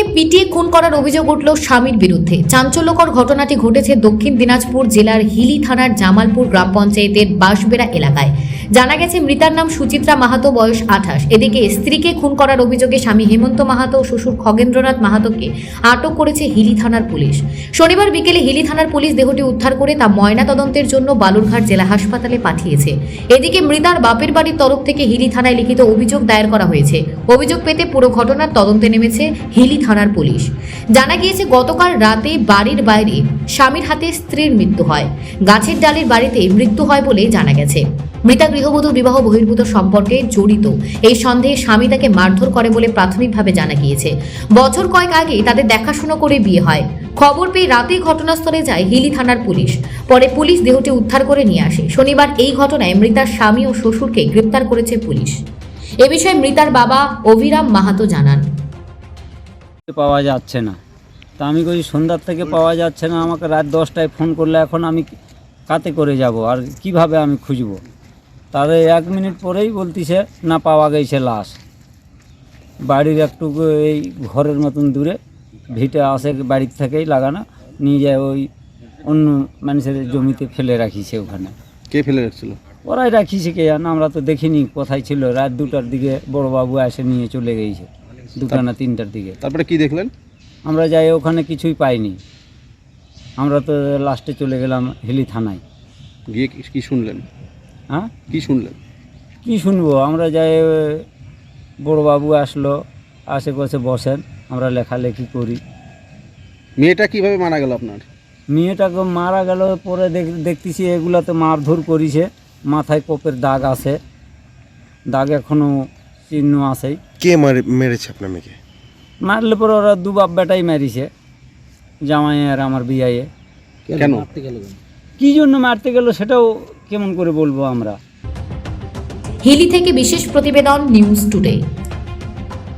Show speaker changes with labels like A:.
A: স্ত্রীকে পিটিয়ে খুন করার অভিযোগ উঠল স্বামীর বিরুদ্ধে। চাঞ্চল্যকর ঘটনাটি ঘটেছে দক্ষিণ দিনাজপুর জেলার হিলি থানার জামালপুর গ্রাম পঞ্চায়েতের বাঁশবেড়া এলাকায়। জানা গেছে, মৃতার নাম সুচিত্রা মাহাতো, বয়স আঠাশ। এদিকে স্ত্রীকে খুন করার অভিযোগে স্বামী হেমন্ত মাহাতো ও শ্বশুর খগেন্দ্রনাথ মাহাতোকে আটক করেছে হিলি থানার পুলিশ। শনিবার বিকেলে হিলি থানার পুলিশ দেহটি উদ্ধার করে তা ময়না তদন্তের জন্য বালুরঘাট জেলা হাসপাতালে পাঠিয়েছে। এদিকে মৃতার বাপের বাড়ির তরফ থেকে হিলি থানায় লিখিত অভিযোগ দায়ের করা হয়েছে। অভিযোগ পেতে পুরো ঘটনার তদন্তে নেমেছে হিলি থানার পুলিশ। জানা গিয়েছে, গতকাল রাতে বাড়ির বাইরে স্বামীর হাতে স্ত্রীর মৃত্যু হয়। গাছের ডালের বাড়িতে মৃত্যু হয় বলে জানা গেছে। মৃতা গৃহবধূ বিবাহ বহির্ভূত সম্পর্কে জড়িত। এই সন্দেহে স্বামী তাকে মারধর করে বলে প্রাথমিকভাবে জানা গিয়েছে। বছর কয়েক আগে তাদের দেখাশুনো করে বিয়ে হয়। খবর পেয়ে রাতেই ঘটনাস্থলে যায় হিলি থানার পুলিশ। পরে পুলিশ দেহটি উদ্ধার করে নিয়ে আসে। শনিবার এই ঘটনায় মৃতার স্বামী ও শ্বশুরকে গ্রেপ্তার করেছে পুলিশ। এ বিষয়ে মৃতার বাবা অভিরাম মাহাতো জানান।
B: পাওয়া যাচ্ছে না। তা আমি কই সন্ধ্যার থেকে পাওয়া যাচ্ছে না। আমাকে রাত দশটায় ফোন করলে এখন আমি কাতে করে যাব? আর কীভাবে আমি খুঁজব? তাহলে এক মিনিট পরেই বলতিছে না পাওয়া গেছে লাশ। বাড়ির একটু এই ঘরের মতন দূরে ভিটে আসে বাড়ির থেকেই লাগানো নিয়ে যায় ওই অন্য মানুষের জমিতে ফেলে রাখিছে ওখানে।
C: কে ফেলে রাখছিল?
B: ওরাই রাখিছে কে জানো আমরা তো দেখিনি কোথায় ছিল। রাত দুটার দিকে বড়বাবু এসে নিয়ে চলে গেছে দুটা না তিনটার দিকে।
C: তারপরে কি দেখলেন?
B: আমরা যাই ওখানে কিছুই পাইনি। আমরা তো লাস্টে চলে গেলাম হিলি থানায়।
C: গিয়ে কি শুনলেন?
B: হ্যাঁ?
C: কি শুনলেন?
B: কি শুনব? আমরা যাই বড়বাবু আসলো আশেপাশে বসেন আমরা লেখালেখি করি।
C: মেয়েটা কীভাবে মারা গেল আপনার?
B: মেয়েটাকে মারা গেল পরে দেখ- দেখতেছি এগুলাতে মারধর করিছে মাথায় কোপের দাগ আছে দাগ এখনও চিহ্ন আছেই।
D: কে মারে মেরেছে আপনার মেয়েকে?
B: মারলে পরে ওরা দু বাপ বেটাই মারিছে জামাই আর আমার বিয়াইয়ে
C: কেন?
B: কি জন্য মারতে গেল সেটাও কেমন করে বলব আমরা?
A: হিলি থেকে বিশেষ প্রতিবেদন নিউজ টুডে।